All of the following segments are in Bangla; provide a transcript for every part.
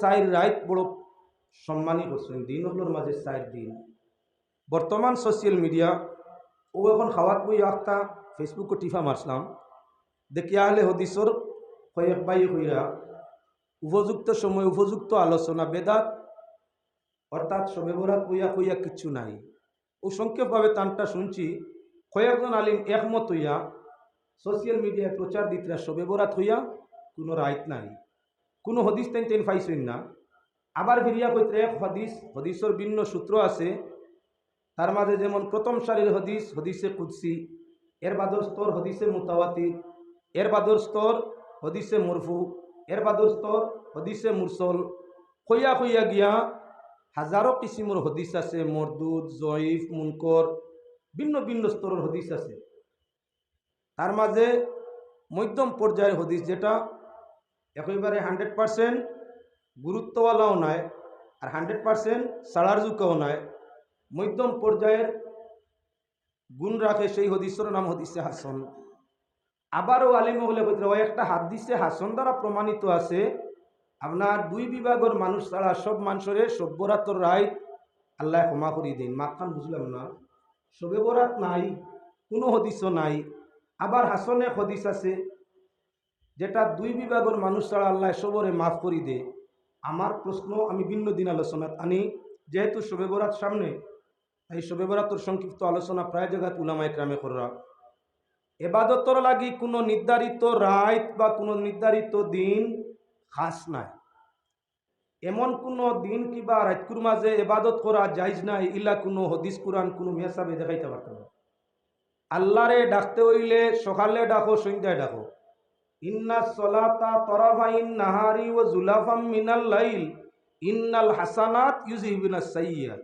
চাইর রাইত বড় সম্মানী করছেন দিন হলোর মাঝে চাইর দিন। বর্তমান সোশ্যাল মিডিয়া ও এখন খাওয়াত বই একটা ফেসবুকে টিফা মারছিলাম দেখিয়া হলে হদিসর কয়েক বাই হইরা উপযুক্ত সময় উপযুক্ত আলোচনা, বেদাত, অর্থাৎ সবে বরাত হইয়া হইয়া কিচ্ছু নাই। ও সংক্ষেপভাবে তানটা শুনছি, কয়েকজন আলিম একমত হইয়া সোশ্যাল মিডিয়ায় প্রচার দিতরা সবে বরাত হইয়া কোনো রাইত নাই। কোনো হদিস তেন তেন পাইছেন না। আবার ফিরিয়া কইতে এক হদিস, হদিসের ভিন্ন সূত্র আছে। তার মাঝে যেমন প্রথম সারির হদিস, হদিসে কুদ্সি, এর বাদর স্তর হদিসে মুতাওয়াতি, এর বাদর স্তর হদিসে মুরফু, এর বাদর স্তর হদিসে মুরসল। কইয়া কইয়া গিয়া হাজারো কিসিমর হদিস আছে, মরদুদ, জয়ীফ, মুনকর, ভিন্ন ভিন্ন স্তরের হদিস আছে। তার মাঝে মধ্যম পর্যায়ের হদিস যেটা একেবারে হান্ড্রেড পারসেন্ট গুরুত্বওয়ালাও নয় আর হান্ড্রেড পারসেন্ট সাড়ারযুকাও নয়। মধ্যম পর্যায়ের গুণ রাখে সেই হদিসের নাম হদিসে হাসন। আবারও আলিম হলে বলতে ওই একটা হাদিসে হাসন দ্বারা প্রমাণিত আছে, আপনার দুই বিভাগের মানুষ ছাড়া সব মানুষের সভ্যরাতর রায় আল্লাহ ক্ষমা করি দিন। মাখান বুঝলাম না, সবে বরাত নাই, কোনো হদিসও নাই। আবার হাসনে হদিস আছে যেটা দুই বিভাগের মানুষ ছাড়া আল্লাহ সবরে মাফ করি দে। আমার প্রশ্ন, আমি ভিন্ন দিন আলোচনাত আনি। যেহেতু শবে বরাত সামনে এই শবে বরাতর সংক্ষিপ্ত আলোচনা প্রায় জায়গাত উলামায় ক্রামে করা এবাদতর লাগি কোনো নির্ধারিত রাত বা কোনো নির্ধারিত দিন খাস নাই। এমন কোনো দিন কিবা রাতকুর মাঝে এবাদত করা যাইজ নাই, ইলা কোনো হদিস, কুরআন, কোনো মেসাবে দেখাইতে পারতাম আল্লাহরে ডাকতে হইলে সকালে ডাকো, সন্ধ্যায় ডাকো। ইন্না সলাতা তরাফাইন নাহারি ও জুলাফাম মিনাল লাইল, ইন্নাল হাসানাত ইউজিবিনা সাইয়াত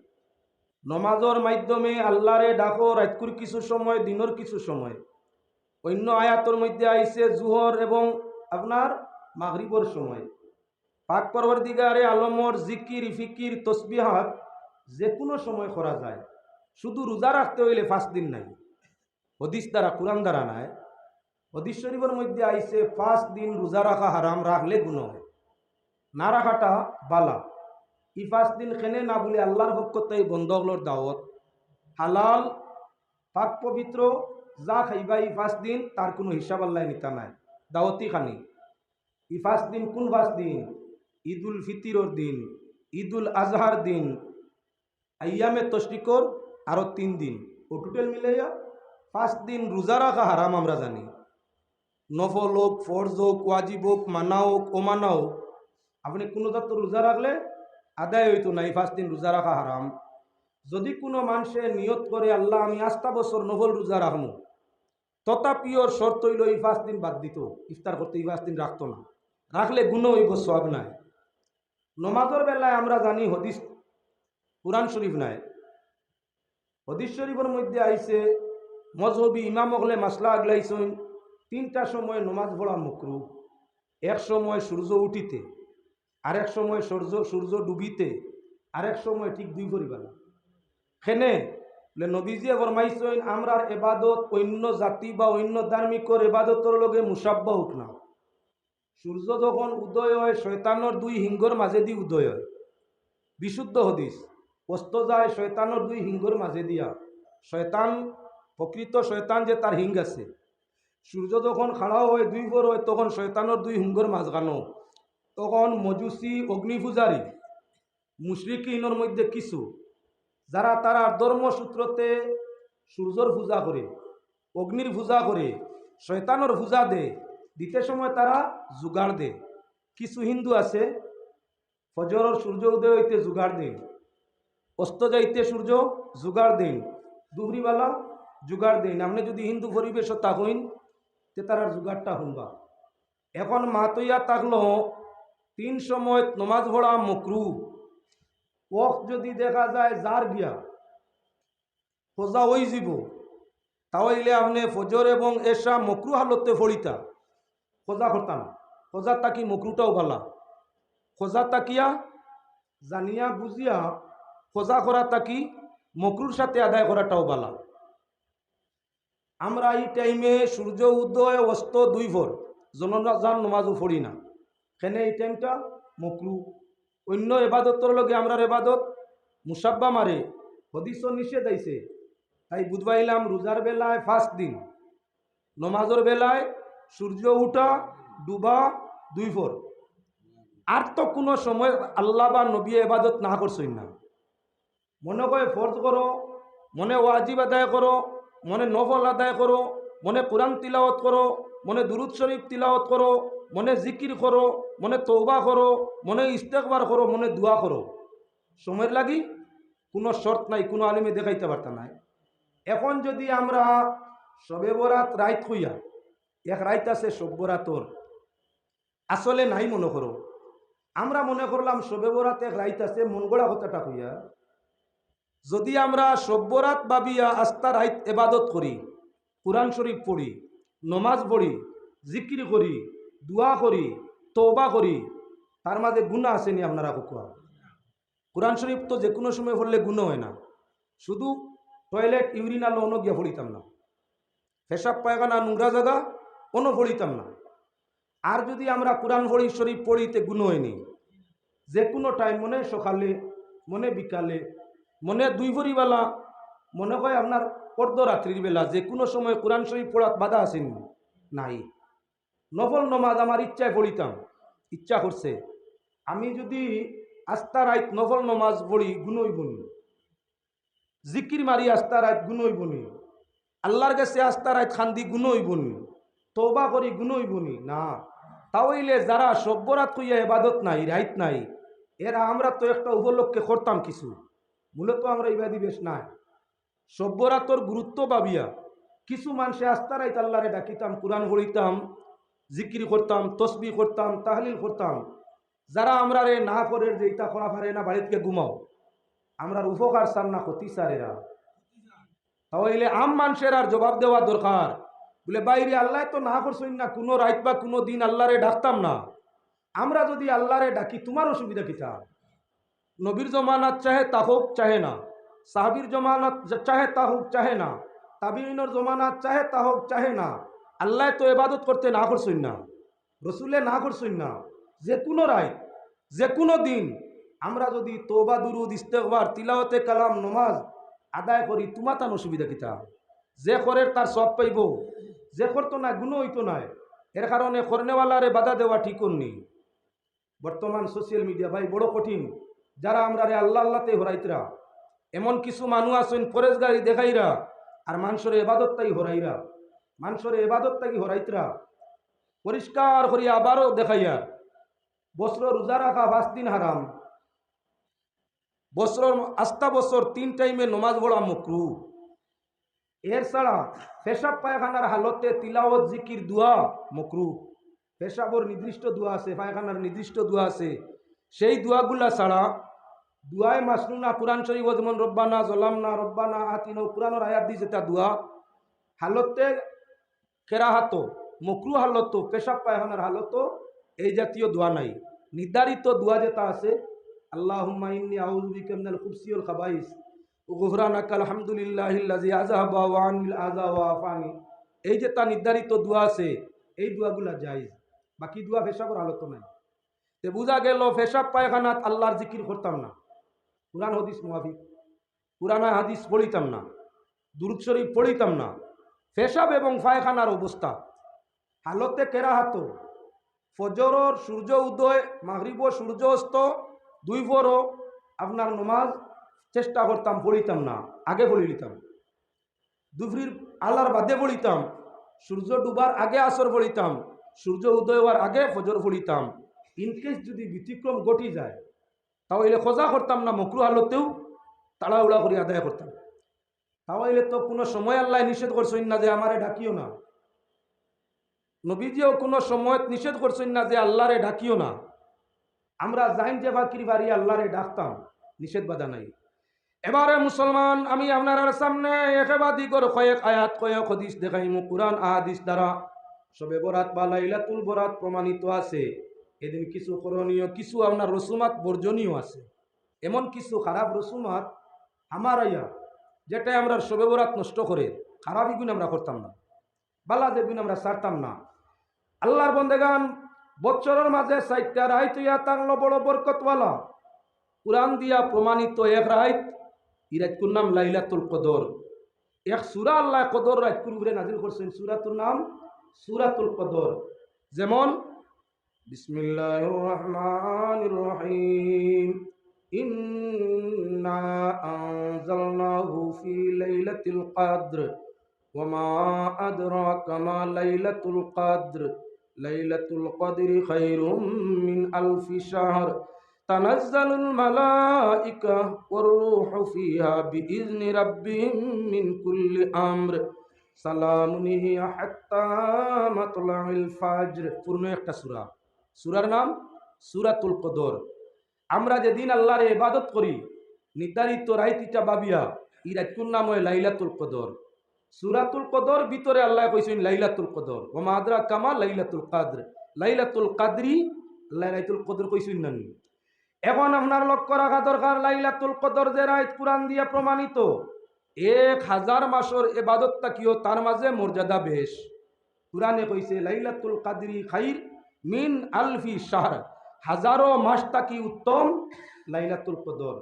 নমাজর মাধ্যমে আল্লাহরে ডাকো, রাতকুর কিছু সময়, দিনের কিছু সময়। অন্য আয়াতর মধ্যে আইছে জুহর এবং আপনার মাগরিবর সময়। পাক পরবর্তীকারে আলমর জিকির, ফিকির, তসবিহাত যে কোনো সময় করা যায়। শুধু রোজা রাখতে হইলে পাঁচ দিন নাই। হদিস দ্বারা, কোরআন দ্বারা নাই। হদিস শরীফের মধ্যে আইছে পাঁচ দিন রোজা রাখা হারাম, রাখলে গুণ হয়। না রাখাটা বালা। ই পাঁচ দিন খেনে না বলে আল্লাহর পক্ষতে বন্ধগুলোর দাওয়াত। হালাল, পাক পবিত্র, যা খাইবা ই পাঁচ দিন, তার কোনো হিসাব আল্লাহ নিতা নাই। দাওয়াতি খানি। ই পাঁচ দিন কোন পাঁচ দিন? ঈদ উল ফিতিরর দিন ঈদ উল আজহার দিন আয়ামে তশরিকর আরও তিন দিন। ও টোটাল মিলাইয়া পাঁচ দিন রোজা রাখা হারাম আমরা জানি। নফল হোক ফরজ হোক ওয়াজিব হোক মানা হোক ওমানা হোক আপনি কোনো তত্ত্ব রোজা রাখলে আদায় হইতো না এই পাঁচ দিন রোজা রাখা হারাম যদি কোনো মানুষে নিয়ত করে আল্লাহ, আমি আস্তা বছর নফল রোজা রাখব তথাপিওর শর্ত হইল এই পাঁচ দিন বাদ দিত। ইফতার করতে এই পাঁচ দিন রাখতো না। রাখলে গুণ হইব সব নাই। নমাজের বেলায় আমরা জানি হদিস কোরআন শরীফ নাই। হদিস শরীফের মধ্যে আইছে মজহবি ইমাম হলে মাসলা আগলাইছেন। তিনটা সময় নমাজ পড়া মুকরু এক সময় সূর্য উঠিতে, আরেক সময় সূর্য সূর্য ডুবিতে, আরেক সময় ঠিক দুই পরিবার। খেনে বলে নবীজিয়ে ফরমাইছেন, আমরার এবাদত অন্য জাতি বা অন্য ধার্মিকর এবাদতর লগে মুসাব্বা হোক না। সূর্য যখন উদয় হয়, শয়তানোর দুই হিঙ্গর মাঝে দিয়ে উদয় হয়। বিশুদ্ধ হদিস, অস্ত যায় শয়তানোর দুই হিঙ্গর মাঝে দিয়া শয়তান, প্রকৃত শয়তান যে তার হিং আছে। সূর্য যখন খাড়াও হয়, দুই ভোর হয়, তখন শয়তানোর দুই হিঙ্গর মাঝখানো তখন মজুসি অগ্নিপূজারী মুশরিকিনের মধ্যে কিছু যারা তারা ধর্মসূত্রতে সূর্যর পূজা করে অগ্নির পূজা করে শয়তানোর পূজা দেয় দিতে সময় তারা জোগাড় দেয় কিছু হিন্দু আছে ফজরের সূর্য উদয় হইতে জোগাড় দেন অস্ত যাইতে সূর্য জোগাড় দেন দুহরিওয়ালা জোগাড় দেন আপনি যদি হিন্দু পরিবেশ তাকইন তে তার জোগাড়টা শুনবা এখন মাতইয়া থাকল তিন সময় নমাজ পড়া মকরু। ওক যদি দেখা যায় যার গিয়া খোঁজা ওই যাব তাহলে আপনি ফজর এবং এসা মকরু হালতে ফড়িতা। খোঁজা করতাম। খোঁজা তাকি মকরুটাও ভালা। খোঁজা তাকিয়া জানিয়া বুঝিয়া খোঁজা করা তাকি মকরুর সাথে আদায় করাটাও বালা আমরা এই টাইমে সূর্য উদয়, অস্ত দুই ভোর, জনজান নমাজও পড়ি না। কেন এই টাইমটা মকরু। অন্য এবাদতর লগে আমরার এবাদত মুসাব্বা মারে, হদিসও নিষেধ আইছে। তাই বুধবাইলাম রোজার বেলায় ফার্স্ট দিন। নমাজের বেলায় সূর্য উঠা, ডুবা, দুই ফোর আর তো কোনো সময় আল্লাহ বা নবী এবাদত না করছই না। মনে করে ফরজ করো, মনে ওয়াজিব আদায় করো মনে নফল আদায় করো, মনে কোরআন তিলাওয়াত করো, মনে দুরুদ শরীফ তিলাওয়াত করো, মনে জিকির করো, মনে তৌবা করো, মনে ইস্তেকবার করো, মনে দোয়া করো। সময়ের লাগি কোনো শর্ত নাই, কোনো আলিমে দেখাইতে পারতাম নাই এখন যদি আমরা সবে বরাত রাইত হইয়া, এক রাইত আছে সব্যরাতর আসলে নাই মনে করো। আমরা মনে করলাম সবে বরাত এক রাইত আছে মন গড়া কথাটা হইয়া যদি আমরা সব্যরাত বাবিয়া আস্তা রাইত এবাদত করি, কোরআন শরীফ পড়ি, নমাজ পড়ি, জিকির করি, দোয়া করি তৌবা করি, তার মাঝে গুণা আসেনি আপনারা কোয়া কোরআন শরীফ তো যে কোনো সময় পড়লে গুণ হয় না। শুধু টয়লেট, ইউরিন আলো অন্য গিয়া পড়িতাম না। পেশাব, পায়খানা, নোংরা জায়গা, কোনো পড়িতাম না। আর যদি আমরা কোরআন পড়ি, শরীফ পড়িতে গুণ হয়নি যে কোনো টাইম মনে সকালে, মনে বিকালে মনে দুই ভরিবেলা, মনে হয় আপনার অর্ধরাত্রির বেলা, যে কোনো সময় কোরআন শরীফ পড়াত বাধা আসেনি নাই। নফল নমাজ আমার ইচ্ছায় পড়িতাম, ইচ্ছা করছে। আমি যদি আস্তা রাইত নফল নমাজ পড়ি গুণই বনি জিকির মারি আস্তা রাইত গুণই বনি আল্লাহর কাছে আস্তা রাইত খান্দি গুণই বনি তৌবা করি গুণই বনি না। তাহলে যারা সভ্যরাত কইয়া এবাদত নাই, রাইত নাই, এরা আমরা তো একটা উপলক্ষে করতাম কিছু। মূলত আমরা ইবাদি বেশ নাই। সভ্যরা তোর গুরুত্ব পাবিয়া। কিছু মানুষে আস্তা রাইত আল্লাহরে ডাকিতাম, কোরআন পড়িতাম, জিকির করতাম তসবি করতাম, তাহলিল করতাম। যারা আমরা রে না করে যে ইটা করা পারে না বাড়িতে ঘুমাও। আমরার উপকার সার না ক্ষতি চার এরা তাহলে আম মানুষের আর জবাব দেওয়া দরকার। বলে, বাইরে আল্লাহ তো না করছই না, কোনো রাত বা কোনো দিন আল্লাহরে ডাকতাম না। আমরা যদি আল্লাহরে ডাকি, তোমার অসুবিধা কিতা? নবীর জমানাত চাহে তা হোক চাহে না। সাহাবির জমানাত চাহে তা হোক চাহে না। তাবিনের জমানাত চাহে তা হোক চাহে না। আল্লাহ তো এবাদত করতে না করছই না। রসুলে না করছই না। যে কোনো রায়, যে কোনো দিন আমরা যদি তোবা দুরুদ ইস্তেকবার তিলাওতে কালাম, নমাজ আদায় করি তোমার তার অসুবিধা কিতা যে করে তার সব পাইব। যে করতো না গুণ হইতো নাই। এর কারণে করনেওয়ালারে বাধা দেওয়া ঠিক নেই বর্তমান সোশ্যাল মিডিয়া ভাই বড় কঠিন। যারা আমরা রে আল্লাহ আল্লাহতে হরাইতরা, এমন কিছু মানুষ আছেন ফরেজ গাড়ি দেখাইরা, আর মানুষের এবাদত তাই হরাইরা, মানুষের এবাদত তাই হরাইতরা। পরিষ্কার করিয়া আবারও দেখাইয়া বস্ত্র রোজা রাখা পাঁচ দিন হারাম। বছর আস্তা বছর তিন টাইমে নমাজ পড়া মকরু। এর ছাড়া পেশাব পায়খানার হালতে তিলাওয়াত, জিকির, দোয়া মকরু। পেশাবর নির্দিষ্ট দোয়া আছে, পায়খানার নির্দিষ্ট দোয়া আছে। সেই দোয়াগুলা ছাড়া দুয়ায় মাসনুনা কোরআন শরীফ যেমন রব্বানা জলামনা, রব্বানা আতিন, কোরআনের আয়াত দি যেটা দোয়া। হালতে কেরাহাত, মকরু হালত, পেশাব পায়খানার হালত, এই জাতীয় দোয়া নাই। নির্ধারিত দোয়া যেটা আছে, আল্লাহুম্মা ইন্নী আউযু বিকা মিনাল খুবসি ওয়াল খাবাইস গুফরানাকা আলহামদুলিল্লাহিল্লাযী আযহাবা ওয়া আনিল আযা ওয়া আফানি। এই যে তা নির্ধারিত দোয়া আছে, এই দোয়াগুলা জায়েজ। বাকি দোয়া পেশাবর হালত নাই। তে বুঝা গেল, পেশাব পায়খানাত আল্লাহর জিকির করতাম না। কোরআন হাদিস মুহাফিক কোরআন হাদিস পড়িতাম না, দুরুদ শরীফ পড়িতাম না, পেশাব এবং ফায়খানার অবস্থা। হালতে কেরাহাত, ফজরর সূর্য উদয়, মাগরিব সূর্য অস্ত দুই পরও আপনার নমাজ চেষ্টা করতাম, পড়িতাম না, আগে পড়ি নিতাম। দুপুরির আল্লাহর বাদে পড়িতাম, সূর্য ডুবার আগে আসর পড়িতাম, সূর্য উদয় হওয়ার আগে ফজর পড়িতাম। ইনকেস যদি ব্যতিক্রম ঘটি যায় তাহলে খোঁজা করতাম না, মকরু আলোতেও তাড়াহুড়া করে, আদায় করতাম। তাহলে তো কোনো সময় আল্লাহ নিষেধ করছেন না যে আমারে ডাকিও না। নবীজিও কোনো সময় নিষেধ করছেন না যে আল্লাহরে ডাকিও না। আমরা জাইন যে বাকির বাড়ি আল্লাহরে ডাকতাম, নিষেধ বাধা নাই। এবারে মুসলমান, আমি আপনার সামনে একেবাদি করে কয়েক আয়াত, কয়েক হদিস দেখাইমু। কোরআন, আহাদিস দ্বারা সবে বরাত বা লাইলাতুল বরাত প্রমাণিত আছে। এদিন কিছু করণীয়, কিছু আপনার রসুমাত বর্জনীয় আছে। এমন কিছু খারাপ রসুমাত আমার আইয়া যেটাই আমরা সবে বরাত নষ্ট করে, খারাপ ইগুন আমরা করতাম না। বালা যেগুন আমরা সারতাম না। আল্লাহর বন্দেগান বছরের মাঝে সাইটটা রাইতুয়া তাংলো বড় বরকতওয়ালা। কোরআন দিয়া প্রমাণিত এক রাইত, ই রাইতকুর নাম লাইলাতুল কদর। এক সুরা আল্লাহ কদর রাইতকুর উপরে নাজিল করছেন সুরাতুর নাম সুরাতুল কদর। যেমন বিসমিল্লাহির রহমানির রহিম ইন্না আনজালনাহু ফি লাইলাতিল কদর ওয়া আদরাকা মা লাইলাতুল কদর লাইলাতুল কদরি খায়রুম মিন আলফি শাহর تنزل الملائكة والروح فيها بإذن ربهم من كل أمر সালাম হাত্তা মাতলাইল ফাজর পূর্ণ একটা সূরা সূরার নাম সূরাতুল কদর। আমরা যেদিন আল্লাহর ইবাদত করি, নির্ধারিত রাইতিটা বাবিয়া ই রাইতুর নাম হয় লাইলাতুল কদর। সূরাতুল কদর ভিতরে আল্লাহ কইছেন লাইলাতুল কদর। ও মাদরা কামা লাইলাতুল কাদর। লাইলাতুল কাদরি, আল্লাহ লাইলাতুল কদর কইছেন না এখন আপনার লক্ষ্য রাখা দরকার, লাইলাতুল কদর যে রাইত কোরআন দিয়ে প্রমাণিত, এক হাজার মাসর এবাদতটা কিও তার মাঝে মর্যাদা বেশ। কোরআনে কইছে, লাইলাতুল কাদরি খাইর মিন আলফি শাহর। হাজারো মাসটা কি উত্তম? লাইলাতুল কদর।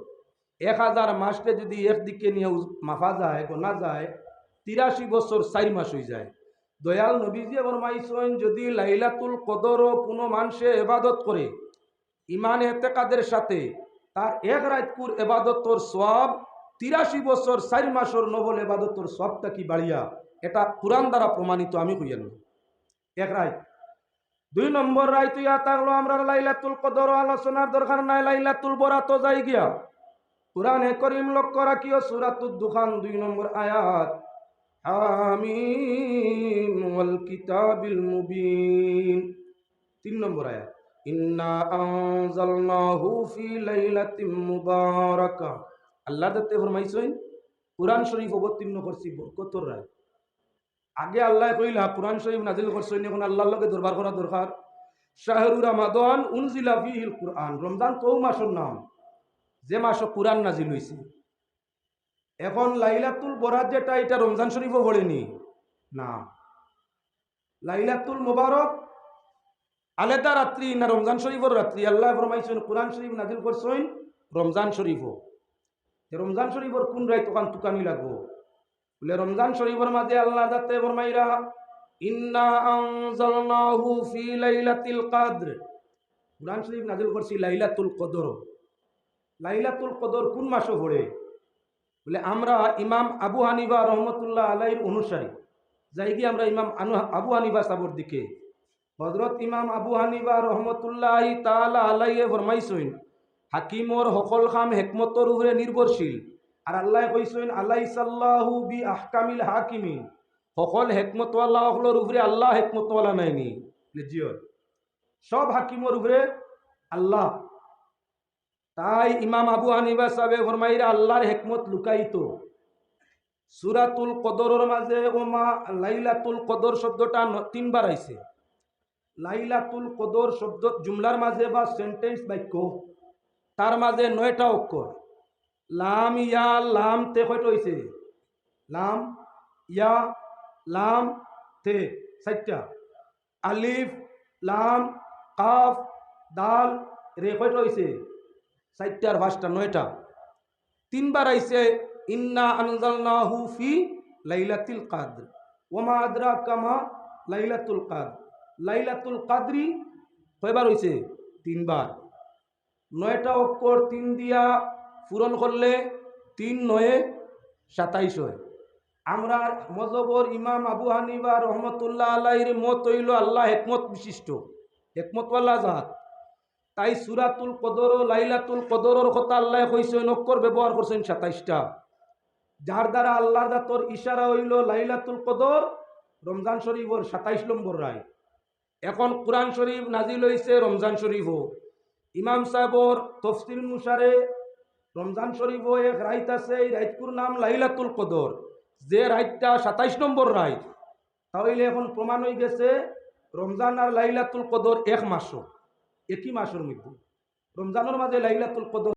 এক হাজার মাসকে যদি একদিকে নিয়ে মাফা যায়, গোনা যায়, তিরাশি বছর চার মাস হয়ে যায়। দয়াল নবীজি ফরমাইছেন, যদি লাইলাতুল কদরও কোনো মানুষে এবাদত করে ইমান এতেকাদের সাথে তার এক রাতকুর এবাদতর সব তিরাশি বছর চার মাসর নবল এবাদতর সবটা কি বাড়িয়া? এটা কোরআন দ্বারা প্রমাণিত আমি কইয়ান এক রাত। দুই নম্বর রায় তুই থাকল আমরা লাইলাতুল কদর, আলোচনার দরকার নাই, লাইলাতুল বরাত যাই গিয়া। কোরআনে করিম লক্ষ্য রাখিও, সুরাতুদ দুখান, দুই নম্বর আয়াত। হামিম ওয়াল কিতাবিল মুবিন। তিন নম্বর আয়াত। ইন্না আনজালনাহু ফি লাইলাতিম মুবারাকা। আল্লাহ দত্তে ফরমাইছেন, কোরআন শরীফ অবতীর্ণ করছি বরকতর রায়। আগে আল্লাহ কইলা কোরআন শরীফ নাজিল করছেন এখন আল্লাহর লগে দরবার করা দরকার। শাহরু রামাদান উনজিলা ফিহিল কোরআন, রমজান তো মাসের নাম, যে মাস কোরআন নাজিল হইছে। এখন লাইলাতুল বরাত যেটা, এটা রমজান শরীফও পড়েনি। না। লাইলাতুল মোবারক, আলেদা রাত্রি না রমজান শরীফর রাত্রি, আল্লাহ ফরমাইছেন, কোরআন শরীফ নাজিল করছেন রমজান শরীফও। রমজান শরীফর কোন রায় তোকান তুকানি লাগবো। বলে, রমজান শরীফর মাঝে আল্লাহ যাতে ফরমাইরা ইন্না আনজালনাহু ফি লাইলাতিল কদর। কোরআন শরীফ নাজিল করছি লাইলাতুল কদর। লাইলাতুল কদর কোন মাসে পড়ে? বলে, আমরা ইমাম আবু হানিফা রহমতুল্লাহ আলাইর অনুসারী। যাই গিয়ে আমরা ইমাম আবু হানিফা সাবর দিকে। হজরত ইমাম আবু হানিফা রহমতুল্লাহ তালা আলাইয়ে ফরমাইছেন, হাকিমর সকল খাম হেকমতর উপরে নির্ভরশীল। আর আল্লাহ কইছেন আল্লাহ বি আহকামিল হাকিমিন। সকল হেকমতওয়ালা সকলের উপরে আল্লাহ হেকমতওয়ালা নাইনি জিয়র সব হাকিমর উপরে আল্লাহ। তাই ইমাম আবু হানিফা সাহেব ফরমাইরা আল্লাহর হেকমত লুকাইতো সুরাতুল কদরের মাঝে, ওমা লাইলাতুল কদর শব্দটা তিনবার আইছে। লাইলাতুল কদর শব্দ, জুমলার মাঝে বা সেন্টেন্স বাক্য, তার মাঝে নয়টা অক্ষর। লাম, ইয়া, লাম, তে কয়টা হইছে। লাম, ইয়া, লাম, তে, চারটা। আলিফ, লাম, কাফ, দাল, রে কয়টা হইছে। চারটা আর পাঁচটা, নয়টা। তিনবার আইছে, ইন্না আনজালনাহু ফি লাইলাতুল কাদর। ওমা আদরাকা মা লাইলাতুল কাদর। লাইলাতুল কাদরি কয়বার হইছে? তিনবার। নয়টা অক্ষর তিন দিয়া পূরণ করলে তিন নয়ে সাতাইশ হয়। আমরা মজবর ইমাম আবু হানিবা রহমতুল্লাহ আলাইর মত হইল আল্লাহ হেকমত বিশিষ্ট, হেকমতওয়ালা জাত। তাই সুরাতুল কদর লাইলাতুল কদরের কথা আল্লাহ কইছেন অক্ষর ব্যবহার করছেন সাতাইশটা। যার দ্বারা আল্লাহর দাতর ইশারা হইল লাইলাতুল কদর, রমজান শরীফর সাতাইশ নম্বর রায়। এখন কোরআন শরীফ নাজিল হইছে রমজান শরীফও। ইমাম সাহেবর তফসিল অনুসারে রমজান শরীফ এক রাইত আছে, এই রাইতকুর নাম লাইলাতুল কদর। যে রাইতটা সাতাইশ নম্বর রাইত, তাহলে এখন প্রমাণ হয়ে গেছে রমজান আর লাইলাতুল কদর এক মাসও, একই মাসের মধ্যে। রমজানের মাঝে লাইলাতুল কদর